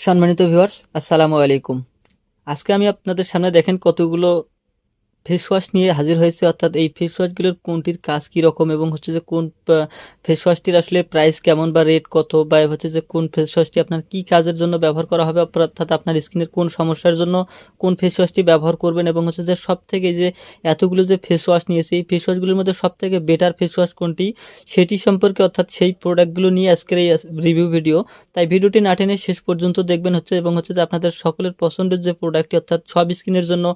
সম্মানিত ভিউয়ার্স আসসালামু আলাইকুম। আজকে আমি আপনাদের সামনে দেখেন কতগুলো ফেস ওয়াশ নিয়ে হাজির হয়েছে, অর্থাৎ এই ফেস ওয়াশগুলোর কোনটির কাজ কী রকম এবং হচ্ছে যে কোন ফেস ওয়াশটির আসলে প্রাইস কেমন বা রেট কত বা হচ্ছে যে কোন ফেস ওয়াশটি আপনার কী কাজের জন্য ব্যবহার করা হবে, অর্থাৎ আপনার স্কিনের কোন সমস্যার জন্য কোন ফেস ওয়াশটি ব্যবহার করবেন এবং হচ্ছে যে সব থেকে যে এতগুলো যে ফেস ওয়াশ নিয়েছে, এই ফেস ওয়াশগুলোর মধ্যে সব থেকে বেটার ফেস ওয়াশ কোনটি সেটি সম্পর্কে অর্থাৎ সেই প্রোডাক্টগুলো নিয়ে আজকের এই রিভিউ ভিডিও তাই ভিডিওটি না টেনে শেষ পর্যন্ত দেখবেন হচ্ছে এবং হচ্ছে যে আপনাদের সকলের পছন্দের যে প্রোডাক্টটি অর্থাৎ সব স্কিনের জন্য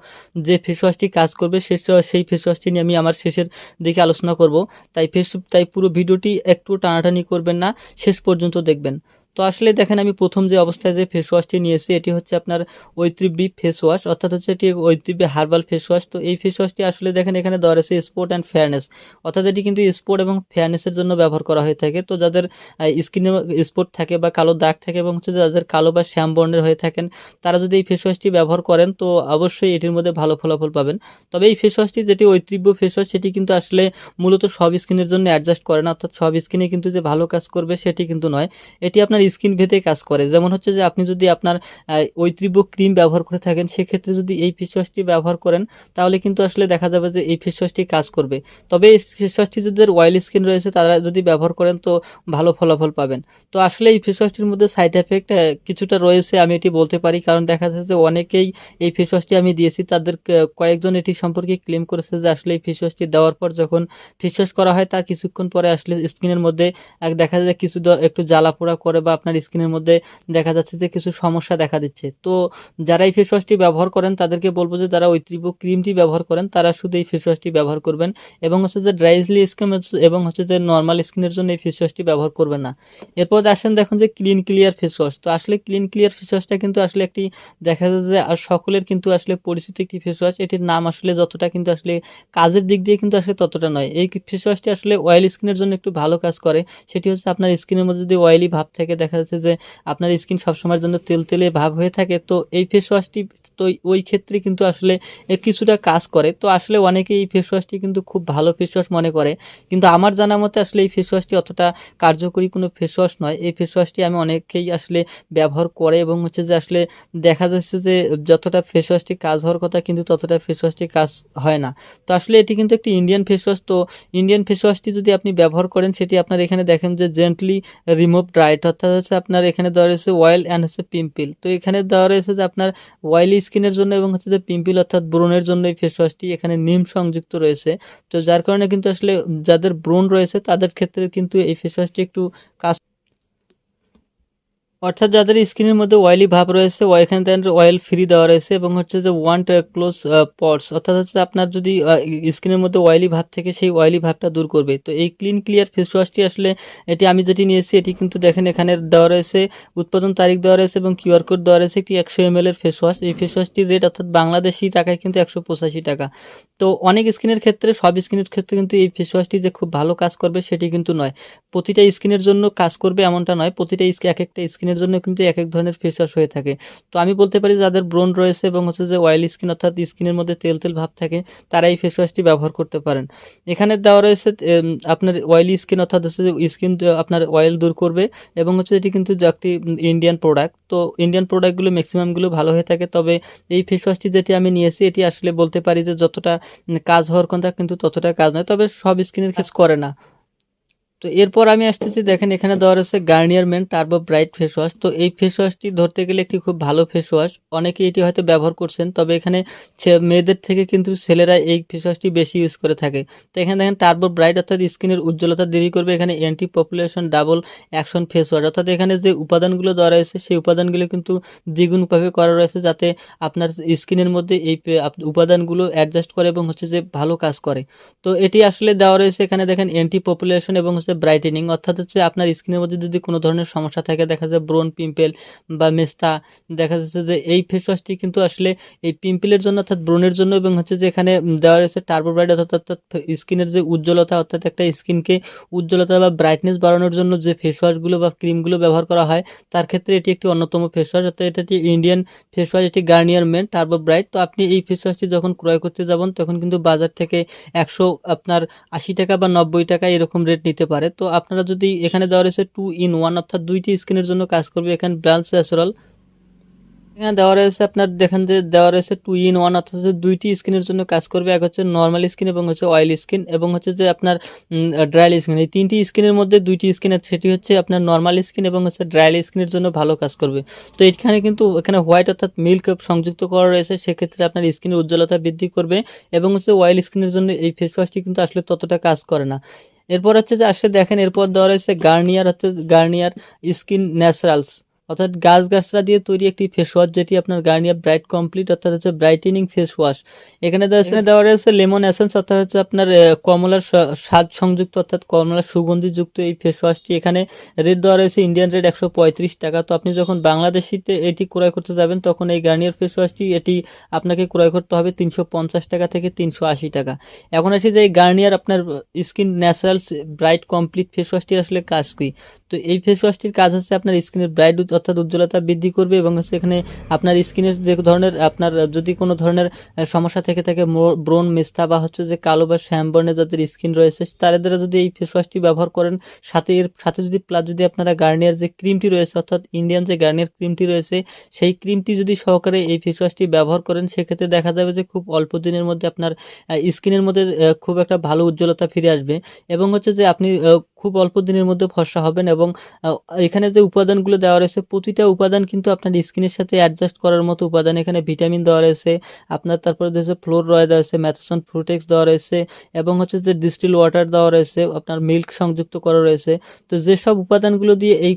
যে ফেস ওয়াশটি কাজ করবে শেষ সেই ফেস ওয়াশটি নিয়ে আমি আমার শেষের দিকে আলোচনা করব। তাই ফেস তাই পুরো ভিডিওটি একটু টানাটানি করবেন না, শেষ পর্যন্ত দেখবেন। তো আসলে দেখেন, আমি প্রথম যে অবস্থায় যে ফেস ওয়াশটি নিয়েছি, এটি হচ্ছে আপনার ঐত্রিবি ফেস ওয়াশ অর্থাৎ হচ্ছে এটি ঐত্রিবি হার্বাল ফেস ওয়াশ তো এই ফেস ওয়াশটি আসলে দেখেন, এখানে দেওয়া রয়েছে স্পোর্ট অ্যান্ড ফেয়ারনেস অর্থাৎ এটি কিন্তু স্পোর্ট এবং ফেয়ারনেসের জন্য ব্যবহার করা হয়ে থাকে। তো যাদের স্কিনে স্পোর্ট থাকে বা কালো দাগ থাকে এবং হচ্ছে যাদের কালো বা শ্যাম বর্ণের হয়ে থাকেন, তারা যদি এই ফেস ওয়াশটি ব্যবহার করেন, তো অবশ্যই এটির মধ্যে ভালো ফলাফল পাবেন। তবে এই ফেস ওয়াশটি যেটি ঐত্রিব্য ফেস ওয়াশ সেটি কিন্তু আসলে মূলত সব স্কিনের জন্য অ্যাডজাস্ট করে না। অর্থাৎ সব স্কিনে কিন্তু যে ভালো কাজ করবে, সেটি কিন্তু নয়। এটি আপনার স্কিন ভেদে কাজ করে। যেমন হচ্ছে যে আপনি যদি আপনার তীব্র ক্রিম ব্যবহার করে থাকেন, সেক্ষেত্রে যদি এই ফেস ওয়াশটি ব্যবহার করেন, তাহলে কিন্তু আসলে দেখা যাবে যে এই ফেস ওয়াশটি কাজ করবে। তবে এই ফেস ওয়াশটি যদি অয়েল স্কিন রয়েছে, তারা যদি ব্যবহার করেন, তো ভালো ফলাফল পাবেন। তো আসলে এই ফেস ওয়াশটির মধ্যে সাইড এফেক্ট কিছুটা রয়েছে, আমি এটি বলতে পারি। কারণ দেখা যাচ্ছে যে অনেকেই এই ফেস ওয়াশটি আমি দিয়েছি, তাদের কয়েকজন এটি সম্পর্কে ক্লেম করেছে যে আসলে এই ফেস ওয়াশটি দেওয়ার পর যখন ফেস ওয়াশ করা হয়, তার কিছুক্ষণ পরে আসলে স্কিনের মধ্যে, এক দেখা যায় কিছু একটু জ্বালা পোড়া করে বা আপনার স্কিনের মধ্যে দেখা যাচ্ছে যে কিছু সমস্যা দেখা দিচ্ছে। তো যারা এই ফেস ওয়াশটি ব্যবহার করেন, তাদেরকে বলব যে যারা ওই ক্রিমটি ব্যবহার করেন, তারা শুধু এই ফেস ওয়াশটি ব্যবহার করবেন এবং হচ্ছে যে ড্রাইজলি স্কিন এবং হচ্ছে যে নর্মাল স্কিনের জন্য এই ফেস ওয়াশটি ব্যবহার করবেন না। এরপর আসেন দেখুন যে ক্লিন ক্লিয়ার ফেস ওয়াশ তো আসলে ক্লিন ক্লিয়ার ফেস ওয়াশটা কিন্তু আসলে একটি দেখা যায় যে আর সকলের কিন্তু আসলে পরিচিত একটি ফেস ওয়াশ এটির নাম আসলে যতটা কিন্তু আসলে কাজের দিক দিয়ে কিন্তু আসলে ততটা নয়। এই ফেস ওয়াশটি আসলে অয়েল স্কিনের জন্য একটু ভালো কাজ করে। সেটি হচ্ছে আপনার স্কিনের মধ্যে যদি অয়েলি ভাব থেকে দেখা যাচ্ছে যে আপনার স্কিন সবসময়ের জন্য তেল তেলে ভাব হয়ে থাকে। তো এই ফেস ওয়াশটি তো ওই ক্ষেত্রে কিন্তু আসলে কিছুটা কাজ করে। তো আসলে অনেকে এই ফেস ওয়াশটি কিন্তু খুব ভালো ফেস ওয়াশ মনে করে। কিন্তু আমার জানা মতে আসলে এই ফেস ওয়াশটি অতটা কার্যকরী কোনো ফেস ওয়াশ নয়। এই ফেস ওয়াশটি আমি অনেকেই আসলে ব্যবহার করে এবং হচ্ছে যে আসলে দেখা যাচ্ছে যে যতটা ফেস ওয়াশটি কাজ হওয়ার কথা কিন্তু ততটা ফেস ওয়াশটি কাজ হয় না। তো আসলে এটি কিন্তু একটি ইন্ডিয়ান ফেস ওয়াশ তো ইন্ডিয়ান ফেস ওয়াশটি যদি আপনি ব্যবহার করেন, সেটি আপনার এখানে দেখেন যে জেন্টলি রিমুভ ড্রাইট অর্থাৎ হচ্ছে আপনার এখানে দেওয়া রয়েছে অয়েল অ্যান্ড হচ্ছে পিম্পিল তো এখানে দেওয়া রয়েছে যে আপনার অয়েলি স্কিনের জন্য এবং হচ্ছে যে পিম্পিল অর্থাৎ ব্রণের জন্য এই ফেস ওয়াশটি এখানে নিম সংযুক্ত রয়েছে। তো যার কারণে কিন্তু আসলে যাদের ব্রণ রয়েছে তাদের ক্ষেত্রে কিন্তু এই ফেস ওয়াশটি একটু কাজ অর্থাৎ যাদের স্কিনের মধ্যে অয়েলি ভাব রয়েছে এখানে অয়েল ফ্রি দেওয়া রয়েছে এবং হচ্ছে যে ওয়ান ক্লোজ পটস অর্থাৎ হচ্ছে আপনার যদি স্কিনের মধ্যে অয়েলি ভাব থেকে সেই অয়েলি ভাবটা দূর করবে। তো এই ক্লিন ক্লিয়ার ফেস ওয়াশটি আসলে এটি আমি যেটি নিয়েছি, এটি কিন্তু দেখেন এখানে দেওয়া রয়েছে, উৎপাদন তারিখ দেওয়া রয়েছে এবং কিউআর কোড দেওয়া রয়েছে একটি একশো এম এর ফেস ওয়াশ এই ফেস ওয়াশটির রেট অর্থাৎ বাংলাদেশি টাকায় কিন্তু একশো পঁচাশি টাকা। তো অনেক স্কিনের ক্ষেত্রে, সব স্কিনের ক্ষেত্রে কিন্তু এই ফেস ওয়াশটি যে খুব ভালো কাজ করবে সেটি কিন্তু নয়। প্রতিটা স্কিনের জন্য কাজ করবে এমনটা নয়, প্রতিটা এক একটা স্কিনের স্কিনের জন্য কিন্তু এক এক ধরনের ফেস ওয়াশ হয়ে থাকে। তো আমি বলতে পারি যাদের ব্রণ রয়েছে এবং হচ্ছে যে অয়েল স্কিন অর্থাৎ স্কিনের মধ্যে তেল তেল ভাব থাকে তারা এই ফেস ওয়াশটি ব্যবহার করতে পারেন। এখানে দেওয়া রয়েছে আপনার অয়েলি স্কিন অর্থাৎ হচ্ছে যে স্কিন আপনার অয়েল দূর করবে এবং হচ্ছে এটি কিন্তু একটি ইন্ডিয়ান প্রোডাক্ট তো ইন্ডিয়ান প্রোডাক্টগুলো ম্যাক্সিমামগুলো ভালো হয়ে থাকে তবে এই ফেস ওয়াশটি যেটি আমি নিয়েছি এটি আসলে বলতে পারি যে যতটা কাজ হওয়ার কথা কিন্তু ততটা কাজ নয় তবে সব স্কিনের কাজ করে না। তো এরপর আমি আসতেছি, দেখেন এখানে দেওয়া রয়েছে Garnier men turbo bright face wash. তো এই ফেস ওয়াশটি ধরতে গেলে একটি খুব ভালো ফেস ওয়াশ। অনেকে এটি হয়তো ব্যবহার করছেন, তবে এখানে মেয়েদের থেকে কিন্তু ছেলেরা এই ফেস ওয়াশটি বেশি ইউজ করে থাকে। তো এখানে দেখেন টার্বো ব্রাইট অর্থাৎ স্কিনের উজ্জ্বলতা দেরি করবে, এখানে anti population double action face wash. অর্থাৎ এখানে যে উপাদানগুলো দেওয়া রয়েছে, সেই উপাদানগুলো কিন্তু দ্বিগুণভাবে করা রয়েছে যাতে আপনার স্কিনের মধ্যে এই উপাদানগুলো অ্যাডজাস্ট করে এবং হচ্ছে যে ভালো কাজ করে। তো এটি আসলে দেওয়া রয়েছে এখানে দেখেন অ্যান্টি পপুলেশন এবং হচ্ছে ব্রাইটেনিং অর্থাৎ হচ্ছে আপনার স্কিনের মধ্যে যদি কোনো ধরনের সমস্যা থাকে, দেখা যায় ব্রোন পিম্পেল বা মেস্তা, দেখা যাচ্ছে যে এই ফেস ওয়াশটি কিন্তু আসলে এই পিম্পেলের জন্য, অর্থাৎ ব্রণের জন্য এবং হচ্ছে যে এখানে দেওয়া রয়েছে টার্বোব্রাইট অর্থাৎ অর্থাৎ স্কিনের যে উজ্জ্বলতা, অর্থাৎ একটা স্কিনকে উজ্জ্বলতা বা ব্রাইটনেস বাড়ানোর জন্য যে ফেস ওয়াশগুলো বা ক্রিমগুলো ব্যবহার করা হয়, তার ক্ষেত্রে এটি একটি অন্যতম ফেস ওয়াশ অর্থাৎ এটা একটি ইন্ডিয়ান ফেস ওয়াশ এটি গার্নিয়ার মেন টার্বো ব্রাইট তো আপনি এই ফেস ওয়াশটি যখন ক্রয় করতে যাবেন, তখন কিন্তু বাজার থেকে একশো আপনার আশি টাকা বা নব্বই টাকা এরকম রেট নিতে পারে। তো আপনারা যদি এখানে দেওয়া রয়েছে টু ইন ওয়ান অর্থাৎ দুইটি স্ক্রিনের জন্য কাজ করবে এখানে ব্রাঞ্চ অ্যাসোরাল এখানে দেওয়া রয়েছে আপনার, দেখেন যে দেওয়া রয়েছে টু ইন ওয়ান অর্থাৎ দুইটি স্কিনের জন্য কাজ করবে। এক হচ্ছে নর্মাল স্কিন এবং হচ্ছে অয়েল স্কিন এবং হচ্ছে যে আপনার ড্রাইল স্কিন এই তিনটি স্কিনের মধ্যে দুইটি স্কিন সেটি হচ্ছে আপনার নর্মাল স্কিন এবং হচ্ছে ড্রাইল স্কিনের জন্য ভালো কাজ করবে। তো এখানে কিন্তু এখানে হোয়াইট অর্থাৎ মিল্ক সংযুক্ত করা রয়েছে, সেক্ষেত্রে আপনার স্কিনের উজ্জ্বলতা বৃদ্ধি করবে এবং হচ্ছে অয়েল স্কিনের জন্য এই ফেস ওয়াশটি কিন্তু আসলে ততটা কাজ করে না। এরপর হচ্ছে যে আসলে দেখেন এরপর দেওয়া রয়েছে গার্নিয়ার হচ্ছে গার্নিয়ার স্কিন ন্যাচারালস। অর্থাৎ গাছ গাছরা দিয়ে তৈরি একটি ফেস ওয়াশ যেটি আপনার গার্নিয়ার ব্রাইট কমপ্লিট, অর্থাৎ হচ্ছে ব্রাইটেনিং ফেস ওয়াশ এখানে এখানে দেওয়া রয়েছে লেমন এসেন্স অর্থাৎ হচ্ছে আপনার কমলার স্বাদ সংযুক্ত, অর্থাৎ কমলার সুগন্ধিযুক্ত এই ফেস ওয়াশটি এখানে রেট দেওয়া রয়েছে ইন্ডিয়ান রেট একশো পঁয়ত্রিশ টাকা। তো আপনি যখন বাংলাদেশিতে এটি ক্রয় করতে যাবেন, তখন এই গার্নিয়ার ফেস ওয়াশটি এটি আপনাকে ক্রয় করতে হবে তিনশো পঞ্চাশ টাকা থেকে তিনশো আশি টাকা। এখন আসি যে এই গার্নিয়ার আপনার skin natural bright complete face ওয়াশটির আসলে কাজ কি? তো এই ফেস ওয়াশটির কাজ হচ্ছে আপনার স্কিনের ব্রাইট অর্থাৎ উজ্জ্বলতা বৃদ্ধি করবে এবং হচ্ছে এখানে আপনার স্কিনের যে ধরনের, আপনার যদি কোনো ধরনের সমস্যা থেকে থাকে ব্রোন মেস্তা বা হচ্ছে যে কালো বা শ্যাম বর্ণের যাদের স্কিন রয়েছে, তাদের যদি এই ফেস ওয়াশটি ব্যবহার করেন, সাথে এর, সাথে যদি প্লাস যদি আপনারা গার্নিয়ার যে ক্রিমটি রয়েছে, অর্থাৎ ইন্ডিয়ান যে গার্নিয়ার ক্রিমটি রয়েছে, সেই ক্রিমটি যদি সহকারে এই ফেস ওয়াশটি ব্যবহার করেন, সেক্ষেত্রে দেখা যাবে যে খুব অল্প দিনের মধ্যে আপনার স্কিনের মধ্যে খুব একটা ভালো উজ্জ্বলতা ফিরে আসবে। এবং হচ্ছে যে আপনি খুব অল্প দিনের মধ্যে ফর্সা হবেন এবং এখানে যে উপাদানগুলো দেওয়া রয়েছে প্রতিটা উপাদান কিন্তু আপনার স্কিনের সাথে অ্যাডজাস্ট করার মতো উপাদান। এখানে ভিটামিন দেওয়া রয়েছে, আপনার তারপরে রয়েছে ফ্লোর রয় রয়েছে ম্যাথাসন ফ্রুটেক্স দেওয়া রয়েছে, এবং হচ্ছে যে ডিস্টিল ওয়াটার দেওয়া রয়েছে, আপনার মিল্ক সংযুক্ত করা রয়েছে। তো যেসব উপাদানগুলো দিয়ে এই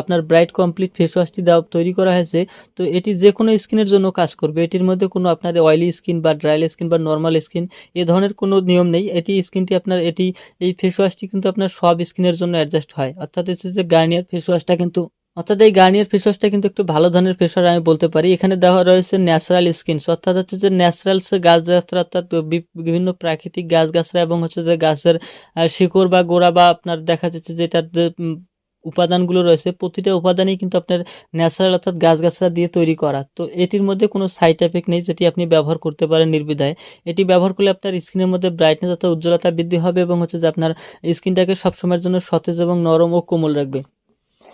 আপনার ব্রাইট কমপ্লিট ফেস ওয়াশটি দেওয়া, তৈরি করা হয়েছে, তো এটি যে কোনো স্কিনের জন্য কাজ করবে। এটির মধ্যে কোনো আপনার অয়েলি স্কিন বা ড্রাইল স্কিন বা নর্মাল স্কিন এ ধরনের কোনো নিয়ম নেই। এটি স্কিনটি আপনার, এটি, এই ফেস ওয়াশটি কিন্তু আপনার সব স্কিনের জন্য অ্যাডজাস্ট হয়। অর্থাৎ হচ্ছে যে গার্নিয়ার ফেস ওয়াশটা কিন্তু অর্থাৎ এই গার্নিয়ার ফেস ওয়াশটা কিন্তু একটু ভালো ধরনের ফেস ওয়াশ আমি বলতে পারি। এখানে দেওয়া রয়েছে ন্যাচারাল স্কিন অর্থাৎ হচ্ছে যে ন্যাচারাল গাছ গাছরা, অর্থাৎ বিভিন্ন প্রাকৃতিক গাছ গাছরা এবং হচ্ছে যে গাছের শিকড় বা গোড়া বা আপনার দেখা যাচ্ছে যে এটার যে উপাদানগুলো রয়েছে, প্রতিটা উপাদানই কিন্তু আপনার ন্যাচারাল, অর্থাৎ গাছগাছরা দিয়ে তৈরি করা। তো এটির মধ্যে কোনো সাইড এফেক্ট নেই যেটি আপনি ব্যবহার করতে পারেন নির্বিধায়। এটি ব্যবহার করলে আপনার স্কিনের মধ্যে ব্রাইটনেস অর্থাৎ উজ্জ্বলতা বৃদ্ধি হবে এবং হচ্ছে যে আপনার স্কিনটাকে সবসময়ের জন্য সতেজ এবং নরম ও কোমল রাখবে।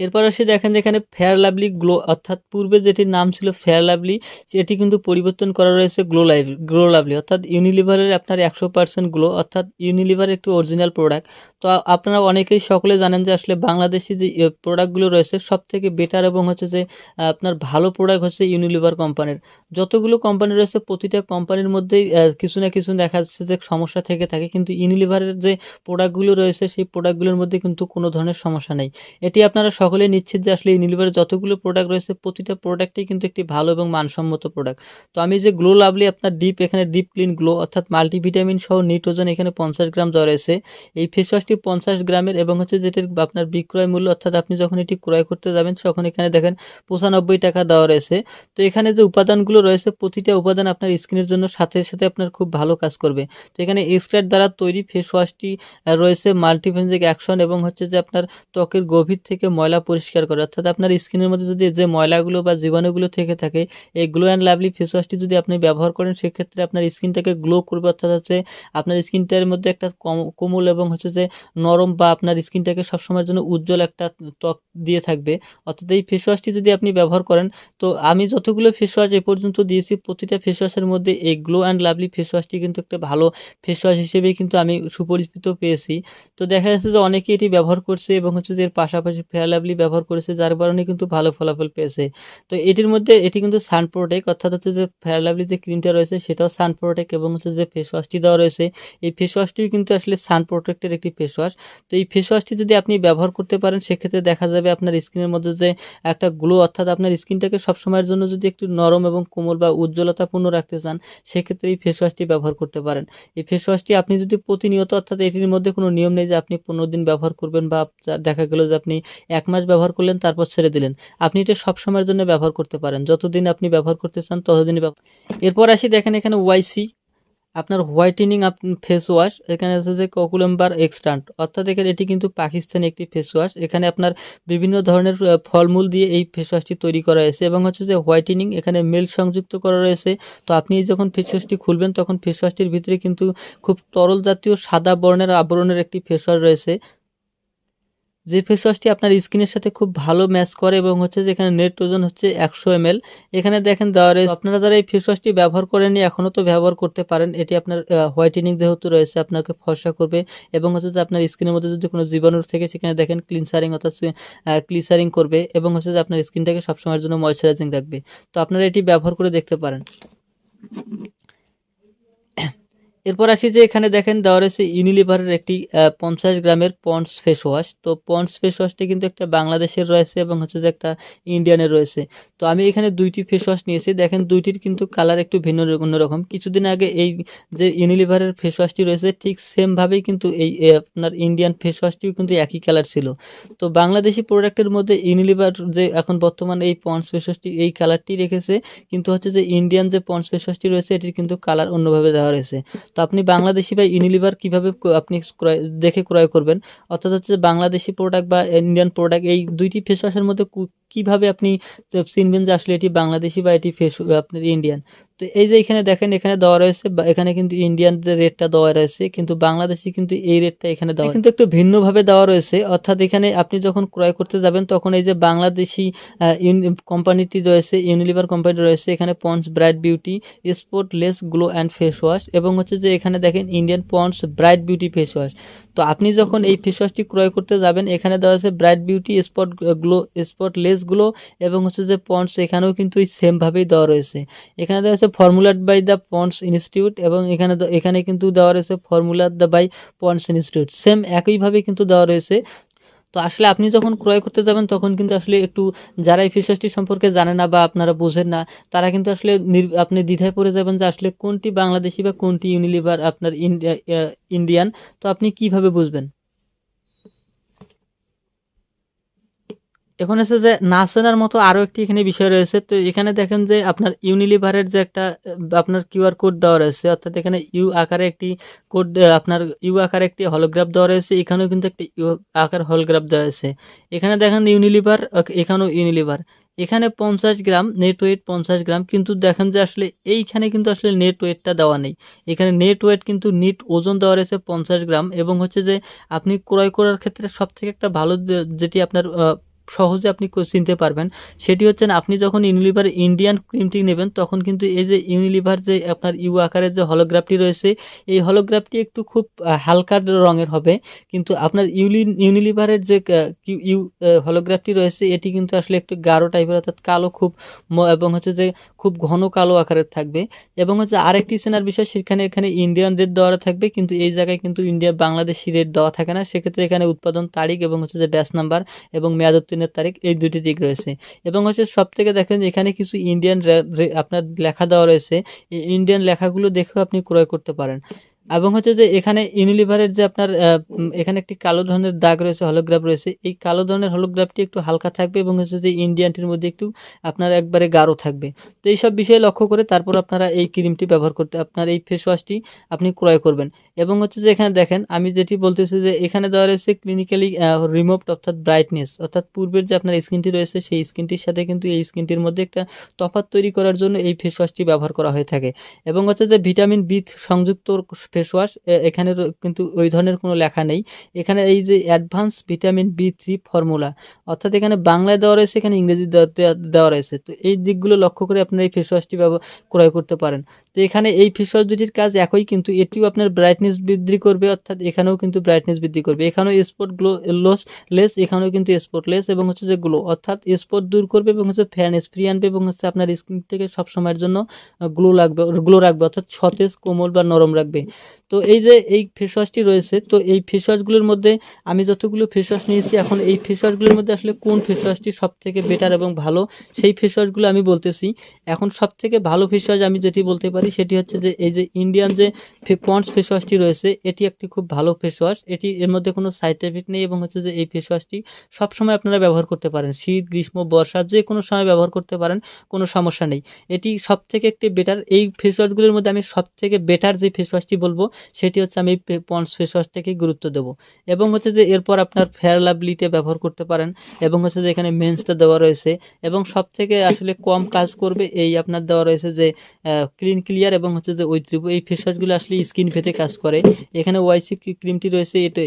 এরপর আসি দেখেন যে এখানে ফেয়ার লাভলি গ্লো অর্থাৎ পূর্বে যেটির নাম ছিল ফেয়ার লাভলি সেটি কিন্তু পরিবর্তন করা রয়েছে গ্লো লাইভ গ্লো লাভলি অর্থাৎ ইউনিলিভারের আপনার একশো পার্সেন্ট গ্লো অর্থাৎ ইউনিলিভার একটি অরিজিনাল প্রোডাক্ট তো আপনারা অনেকেই সকলে জানেন যে আসলে বাংলাদেশি যে প্রোডাক্টগুলো রয়েছে সব থেকে বেটার এবং হচ্ছে যে, আপনার ভালো প্রোডাক্ট হচ্ছে ইউনিলিভার কোম্পানির যতগুলো কোম্পানি রয়েছে, প্রতিটা কোম্পানির মধ্যেই কিছু না কিছু দেখা যাচ্ছে যে সমস্যা থেকে থাকে, কিন্তু ইউনিলিভারের যে প্রোডাক্টগুলো রয়েছে, সেই প্রোডাক্টগুলোর মধ্যে কিন্তু কোনো ধরনের সমস্যা নেই। এটি আপনারা সকলে নিশ্চিত যে আসলে ইউনিলিভারের যতগুলো প্রোডাক্ট রয়েছে, প্রতিটা প্রোডাক্টই কিন্তু একটি ভালো এবং মানসম্মত প্রোডাক্ট তো আমি যে গ্লো লাভলি আপনার ডিপ এখানে ডিপ ক্লিন গ্লো অর্থাৎ মাল্টিভিটামিন সহ নিটোজেন এখানে পঞ্চাশ গ্রাম দেওয়া রয়েছে। এই ফেস ওয়াশটি পঞ্চাশ গ্রামের এবং হচ্ছে যেটির আপনার বিক্রয় মূল্য অর্থাৎ আপনি যখন এটি ক্রয় করতে যাবেন, তখন এখানে দেখেন পঁচানব্বই টাকা দেওয়া রয়েছে। তো এখানে যে উপাদানগুলো রয়েছে, প্রতিটা উপাদান আপনার স্কিনের জন্য সাথে সাথে আপনার খুব ভালো কাজ করবে। তো এখানে এক্সট্রার দ্বারা তৈরি ফেস ওয়াশটি রয়েছে মাল্টিফেন্সিক অ্যাকশন এবং হচ্ছে যে আপনার ত্বকের গভীর থেকে ময়লা পরিষ্কার করে। অর্থাৎ আপনার স্কিনের মধ্যে যদি যে ময়লাগুলো বা জীবাণুগুলো থেকে থাকে, এই গ্লো অ্যান্ড লাভলি ফেস ওয়াশটি যদি আপনি ব্যবহার করেন, সেক্ষেত্রে আপনার স্কিনটাকে গ্লো করবে। অর্থাৎ হচ্ছে আপনার স্কিনটার মধ্যে একটা কম- কোমল এবং হচ্ছে যে নরম বা আপনার স্কিনটাকে সবসময়ের জন্য উজ্জ্বল একটা ত্বক দিয়ে থাকবে। অর্থাৎ এই ফেস ওয়াশটি যদি আপনি ব্যবহার করেন, তো আমি যতগুলো ফেস ওয়াশ এ পর্যন্ত দিয়েছি, প্রতিটা ফেস ওয়াশের মধ্যে এই গ্লো অ্যান্ড লাভলি ফেস ওয়াশটি কিন্তু একটা ভালো ফেস ওয়াশ হিসেবেই কিন্তু আমি সুপরিচিত পেয়েছি। তো দেখা যাচ্ছে যে অনেকে এটি ব্যবহার করছে এবং হচ্ছে যে এর পাশাপাশি ফেয়ার লাভলি ব্যবহার করেছে, যার কারণে কিন্তু ভালো ফলাফল পেয়েছে। তো এটির মধ্যে, এটি কিন্তু সান অর্থাৎ হচ্ছে যে ফেয়ার লাভলি যে ক্রিমটা রয়েছে, সেটাও সান এবং হচ্ছে যে ফেস ওয়াশটি দেওয়া রয়েছে। এই ফেস ওয়াশটিও কিন্তু আসলে সান প্রোটেক্টের একটি ফেস ওয়াশ তো এই ফেস ওয়াশটি যদি আপনি ব্যবহার করতে পারেন, সেক্ষেত্রে দেখা যাবে আপনার স্কিনের মধ্যে যে একটা গ্লো অর্থাৎ আপনার স্কিনটাকে সবসময়ের জন্য যদি একটু নরম এবং কোমল বা উজ্জ্বলতাপূর্ণ রাখতে চান, সেক্ষেত্রে এই ফেস ওয়াশটি ব্যবহার করতে পারেন। এই ফেস ওয়াশটি আপনি যদি প্রতিনিয়ত, অর্থাৎ এটির মধ্যে কোনো নিয়ম নেই যে আপনি পনেরো দিন ব্যবহার করবেন বা দেখা গেল যে আপনি এক মাস ব্যবহার করলেন, তারপর ছেড়ে দিলেন। আপনি এটা সব সময়ের জন্য ব্যবহার করতে পারেন। যতদিন আপনি ব্যবহার করতে চান, ততদিনই এরপর আসি, দেখেন এখানে ওয়াইসি আপনার হোয়াইটেনিং ফেস ওয়াশ এখানে আছে যে কোকুলেম্বার এক্সট্রান্ট অর্থাৎ এখানে এটি কিন্তু পাকিস্তানি একটি ফেস ওয়াশ এখানে আপনার বিভিন্ন ধরনের ফলমূল দিয়ে এই ফেস ওয়াশটি তৈরি করা হয়েছে এবং হচ্ছে যে হোয়াইটেনিং এখানে মেল সংযুক্ত করা রয়েছে। তো আপনি যখন ফেস ওয়াশটি খুলবেন, তখন ফেস ওয়াশটির ভিতরে কিন্তু খুব তরল জাতীয় সাদা বর্ণের আবরণের একটি ফেস ওয়াশ রয়েছে। যে ফেস ওয়াশটি আপনার স্কিনের সাথে খুব ভালো ম্যাচ করে এবং হচ্ছে যে এখানে নেট ওজন হচ্ছে একশো এম এখানে দেখেন দেওয়া রয়েছে। আপনারা যারা এই ফেস ওয়াশটি ব্যবহার করেননি, এখনও তো ব্যবহার করতে পারেন। এটি আপনার হোয়াইটেনিং যেহেতু রয়েছে, আপনাকে ফর্সা করবে এবং হচ্ছে যে আপনার স্কিনের মধ্যে যদি কোনো জীবাণু থেকে সেখানে দেখেন ক্লিনসারিং অর্থাৎ ক্লিসারিং করবে এবং হচ্ছে যে আপনার স্কিনটাকে সবসময়ের জন্য ময়শ্চারাইজিং রাখবে। তো আপনারা এটি ব্যবহার করে দেখতে পারেন। এরপর আসি যে এখানে দেখেন দেওয়া রয়েছে ইউনিলিভারের একটি পঞ্চাশ গ্রামের পন্ডস ফেস ওয়াশ তো পন্ডস ফেস ওয়াশটি কিন্তু একটা বাংলাদেশের রয়েছে এবং হচ্ছে যে একটা ইন্ডিয়ানের রয়েছে। তো আমি এখানে দুইটি ফেস ওয়াশ নিয়েছি। দেখেন দুইটির কিন্তু কালার একটু ভিন্ন অন্যরকম। কিছুদিন আগে এই যে ইউনিলিভারের ফেস ওয়াশটি রয়েছে, ঠিক সেমভাবেই কিন্তু এই আপনার ইন্ডিয়ান ফেস ওয়াশটিও কিন্তু একই কালার ছিল। তো বাংলাদেশি প্রোডাক্টের মধ্যে ইউনিলিভার যে এখন বর্তমানে এই পন্ডস ফেস ওয়াশটি এই কালারটি রেখেছে। কিন্তু হচ্ছে যে ইন্ডিয়ান যে পন্ডস ফেস ওয়াশটি রয়েছে, এটির কিন্তু কালার অন্যভাবে দেওয়া রয়েছে। তো আপনি বাংলাদেশি বা ইউনিলিভার কীভাবে আপনি ক্রয় দেখে ক্রয় করবেন? অর্থাৎ হচ্ছে বাংলাদেশি প্রোডাক্ট বা ইন্ডিয়ান প্রোডাক্ট এই দুইটি ফেস ওয়াশের মধ্যে কীভাবে আপনি চিনবেন যে আসলে এটি বাংলাদেশি বা এটি ফেস আপনার ইন্ডিয়ান তো এই যে এখানে দেখেন এখানে দেওয়া রয়েছে বা এখানে কিন্তু ইন্ডিয়ান যে রেটটা দেওয়া রয়েছে কিন্তু বাংলাদেশি কিন্তু এই রেটটা এখানে দেওয়া কিন্তু একটু ভিন্নভাবে দেওয়া রয়েছে অর্থাৎ এখানে আপনি যখন ক্রয় করতে যাবেন তখন এই যে বাংলাদেশি কোম্পানিটি রয়েছে ইউনিলিভার কোম্পানি রয়েছে এখানে Pond's bright beauty spotless glow and face wash এবং হচ্ছে যে এখানে দেখেন Indian Pond's bright beauty face wash তো আপনি যখন এই ফেস ওয়াশটি ক্রয় করতে যাবেন এখানে দেওয়া আছে bright beauty spot glow spotless glow এবং হচ্ছে যে পন্স এখানেও কিন্তু সেমভাবেই দেওয়া রয়েছে। এখানে দেওয়া আছে formulated by the Pond's institute এবং এখানে এখানে কিন্তু দেওয়া রয়েছে formulated the by Pond's institute same একইভাবে কিন্তু দেওয়া রয়েছে। তো আসলে আপনি যখন ক্রয় করতে যাবেন, তখন কিন্তু আসলে একটু যারা এই ফিচার্সটি সম্পর্কে জানে না বা আপনারা বোঝেন না, তারা কিন্তু আসলে আপনি দ্বিধায় পড়ে যাবেন যে আসলে কোনটি বাংলাদেশি বা কোনটি ইউনিলিভার আপনার ইন্ডিয়া- ইন্ডিয়ান তো আপনি কীভাবে বুঝবেন? এখন হচ্ছে যে না চেনার মতো আরও একটি এখানে বিষয় রয়েছে। তো এখানে দেখেন যে আপনার ইউনিলিভারের যে একটা, আপনার কিউআর কোড দেওয়া রয়েছে, অর্থাৎ এখানে ইউ আকারে একটি কোড আপনার ইউ আকারে একটি হলোগ্রাফ দেওয়া রয়েছে, এখানেও কিন্তু একটি ইউ আকার হলোগ্রাফ দেওয়া রয়েছে। এখানে দেখেন ইউনিলিভার এখানেও ইউনিলিভার এখানে পঞ্চাশ গ্রাম নেট ওয়েট পঞ্চাশ গ্রাম, কিন্তু দেখেন যে আসলে এইখানে কিন্তু আসলে নেট ওয়েটটা দেওয়া নেই। এখানে নেট ওয়েট কিন্তু নিট ওজন দেওয়া রয়েছে পঞ্চাশ গ্রাম, এবং হচ্ছে যে আপনি ক্রয় করার ক্ষেত্রে সব থেকে একটা ভালো যেটি আপনার সহজে আপনি চিনতে পারবেন। সেটি হচ্ছে আপনি যখন ইউনিলিভার ইন্ডিয়ান ক্রিমটি নেবেন, তখন কিন্তু এই যে ইউনিলিভার যে আপনার ইউ আকারের যে হলোগ্রাফটি রয়েছে, এই হলোগ্রাফটি একটু খুব হালকা রঙের হবে। কিন্তু আপনার ইউলি ইউনিলিভারের যে ইউ হলোগ্রাফটি রয়েছে, এটি কিন্তু আসলে একটু গাঢ় টাইপের অর্থাৎ কালো খুব এবং হচ্ছে যে খুব ঘন কালো আকারের থাকবে। এবং হচ্ছে আরেকটি চেনার বিষয়, সেখানে এখানে ইন্ডিয়ান রেট দেওয়া থাকবে, কিন্তু এই জায়গায় কিন্তু ইন্ডিয়া বাংলাদেশি রেট দেওয়া থাকে না। সেক্ষেত্রে এখানে উৎপাদন তারিখ এবং হচ্ছে যে ব্যাচ নাম্বার এবং মেয়াদ উত্তীর্ণের তারিখ, এই দুটি দিক রয়েছে। এবং হচ্ছে সব থেকে দেখেন এখানে কিছু ইন্ডিয়ান আপনার লেখা দেওয়া রয়েছে। এই ইন্ডিয়ান লেখাগুলো দেখেও আপনি ক্রয় করতে পারেন। এবং হচ্ছে যে এখানে ইউনিলিভারের যে আপনার এখানে একটি কালো ধরনের দাগ রয়েছে হলোগ্রাফ রয়েছে। এই কালো ধরনের হলোগ্রাফটি একটু হালকা থাকবে এবং হচ্ছে যে ইন্ডিয়ানটির মধ্যে একটু আপনার একবারে গাঢ় থাকবে। তো এইসব বিষয়ে লক্ষ্য করে তারপর আপনারা এই ক্রিমটি ব্যবহার করতে, আপনার এই ফেস ওয়াশটি আপনি ক্রয় করবেন। এবং হচ্ছে যে এখানে দেখেন, আমি যেটি বলতেছি যে এখানে দেওয়া রয়েছে ক্লিনিক্যালি রিমুভড অর্থাৎ ব্রাইটনেস অর্থাৎ পূর্বের যে আপনার স্কিনটি রয়েছে, সেই স্কিনটির সাথে কিন্তু এই স্কিনটির মধ্যে একটা তফাৎ তৈরি করার জন্য এই ফেস ওয়াশটি ব্যবহার করা হয়ে থাকে। এবং হচ্ছে যে ভিটামিন বি সংযুক্ত ফেস ওয়াশ এখানে কিন্তু ওই ধরনের কোনো লেখা নেই। এখানে এই যে advance vitamin B three formula অর্থাৎ এখানে বাংলায় দেওয়া রয়েছে, এখানে ইংরেজি দেওয়া- রয়েছে। তো এই দিকগুলো লক্ষ্য করে আপনারা এই ফেস ওয়াশটি ক্রয় করতে পারেন। তো এখানে এই ফেস ওয়াশ দুটির কাজ একই, কিন্তু এটিও আপনার ব্রাইটনেস বৃদ্ধি করবে, অর্থাৎ এখানেও কিন্তু ব্রাইটনেস বৃদ্ধি করবে। এখানেও স্পট গ্লো লস লেস এখানেও কিন্তু স্পট লেস এবং হচ্ছে যে গ্লো অর্থাৎ স্পট দূর করবে এবং হচ্ছে ফ্যান ফ্রি আনবে এবং হচ্ছে আপনার স্কিন থেকে সব সময়ের জন্য গ্লো লাগবে গ্লো রাখবে, অর্থাৎ সতেজ, কোমল বা নরম রাখবে। তো এই যে এই ফেস ওয়াশটি রয়েছে তো এই ফেস ওয়াশগুলোর মধ্যে আমি যতগুলো ফেস ওয়াশ নিয়েছি এখন এই ফেস ওয়াশগুলোর মধ্যে আসলে কোন ফেস ওয়াশটি সব থেকে বেটার এবং ভালো সেই ফেস ওয়াশগুলো আমি বলতেছি এখন সব থেকে ভালো ফেস ওয়াশ আমি যেটি বলতে পারি সেটি হচ্ছে যে এই যে ইন্ডিয়ান যে পন্ডস ফেস ওয়াশটি রয়েছে এটি একটি খুব ভালো ফেস ওয়াশ এটি এর মধ্যে কোনো সাইড এফেক্ট নেই এবং হচ্ছে যে এই ফেস ওয়াশটি সবসময় আপনারা ব্যবহার করতে পারেন শীত গ্রীষ্ম বর্ষা যে কোনো সময় ব্যবহার করতে পারেন কোনো সমস্যা নেই এটি সব থেকে একটি বেটার এই ফেস ওয়াশগুলোর মধ্যে আমি সব থেকে বেটার যে ফেস ওয়াশটি বলব সেটি হচ্ছে আমি পন্ডস ফেস ওয়াশটাকে গুরুত্ব দেব। এবং হচ্ছে যে এরপর আপনার ফেয়ার লাভলিটা ব্যবহার করতে পারেন, এবং হচ্ছে যে এখানে মেন্সটা দেওয়া রয়েছে, এবং সব থেকে আসলে কম কাজ করবে এই আপনার দেওয়া রয়েছে যে ক্লিন ক্লিয়ার এবং হচ্ছে যে ওই এই ফেস ওয়াশগুলো আসলে স্কিন ফেতে কাজ করে। এখানে ওয়াইসি ক্রিমটি রয়েছে, এটা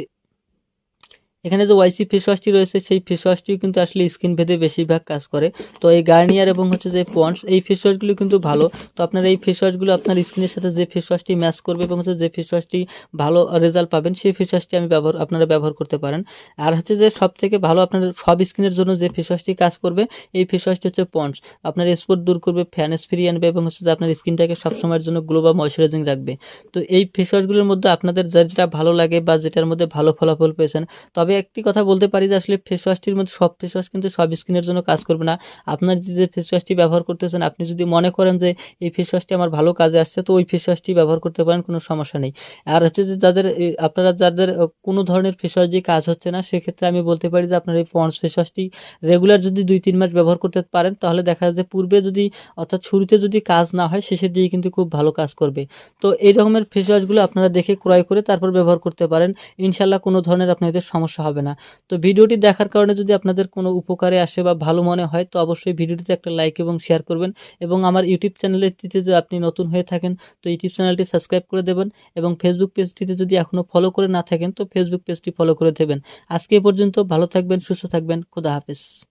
এখানে যে ওয়াইসি ফেস ওয়াশটি রয়েছে, সেই ফেস ওয়াশটিও কিন্তু আসলে স্কিন ভেদে বেশিরভাগ কাজ করে। তো এই গার্নিয়ার এবং হচ্ছে যে পন্ডস, এই ফেস ওয়াশগুলো কিন্তু ভালো। তো আপনার এই ফেস ওয়াশগুলো আপনার স্কিনের সাথে যে ফেস ওয়াশটি ম্যাচ করবে এবং হচ্ছে যে ফেস ওয়াশটি ভালো রেজাল্ট পাবেন, সেই ফেস ওয়াশটি আমি ব্যবহার, আপনারা ব্যবহার করতে পারেন। আর হচ্ছে যে সব থেকে ভালো আপনার সব স্কিনের জন্য যে ফেস ওয়াশটি কাজ করবে, এই ফেস ওয়াশটি হচ্ছে পন্ডস। আপনার স্পট দূর করবে ফ্যানেস ফ্রি আনবে এবং হচ্ছে যে আপনার স্কিনটাকে সবসময়ের জন্য গ্লো বা ময়শ্চারাইজিং রাখবে। তো এই ফেস ওয়াশগুলোর মধ্যে আপনাদের যেটা ভালো লাগে বা যেটার মধ্যে ভালো ফলাফল পেয়েছেন, তবে একটি কথা বলতে পারি যে আসলে ফেস ওয়াশটির মধ্যে সব ফেস ওয়াশ কিন্তু সব স্কিনের জন্য কাজ করবে না। আপনার যে ফেস ওয়াশটি ব্যবহার করতেছেন, আপনি যদি মনে করেন যে এই ফেস ওয়াশটি আমার ভালো কাজে আসছে, তো ওই ফেস ওয়াশটি ব্যবহার করতে পারেন, কোনো সমস্যা নেই। আর হচ্ছে যে যাদের আপনারা যাদের কোনো ধরনের ফেস ওয়াশ দিয়ে কাজ হচ্ছে না, সেক্ষেত্রে আমি বলতে পারি যে আপনার এই পন্ডস ফেস ওয়াশটি রেগুলার যদি দুই, তিন মাস ব্যবহার করতে পারেন, তাহলে দেখা যায় যে পূর্বে যদি, অর্থাৎ শুরুতে যদি কাজ না হয়, শেষের দিকে কিন্তু খুব ভালো কাজ করবে। তো এই রকমের ফেস ওয়াশগুলো আপনারা দেখে ক্রয় করে তারপর ব্যবহার করতে পারেন। ইনশাল্লাহ কোনো ধরনের আপনাদের সমস্যা হবে না। তো ভিডিওটি দেখার কারণে যদি আপনাদের কোনো উপকারে আসে বা ভালো মনে হয়, তো অবশ্যই ভিডিওটিতে একটা লাইক এবং শেয়ার করবেন এবং আমার ইউটিউব চ্যানেলটিতে যদি আপনি নতুন হয়ে থাকেন, তো ইউটিউব চ্যানেলটি সাবস্ক্রাইব করে দেবেন এবং ফেসবুক পেজটিতে যদি এখনও ফলো করে না থাকেন, তো ফেসবুক পেজটি ফলো করে দেবেন। আজকে এ পর্যন্ত ভালো থাকবেন, সুস্থ থাকবেন, খুদা হাফেজ।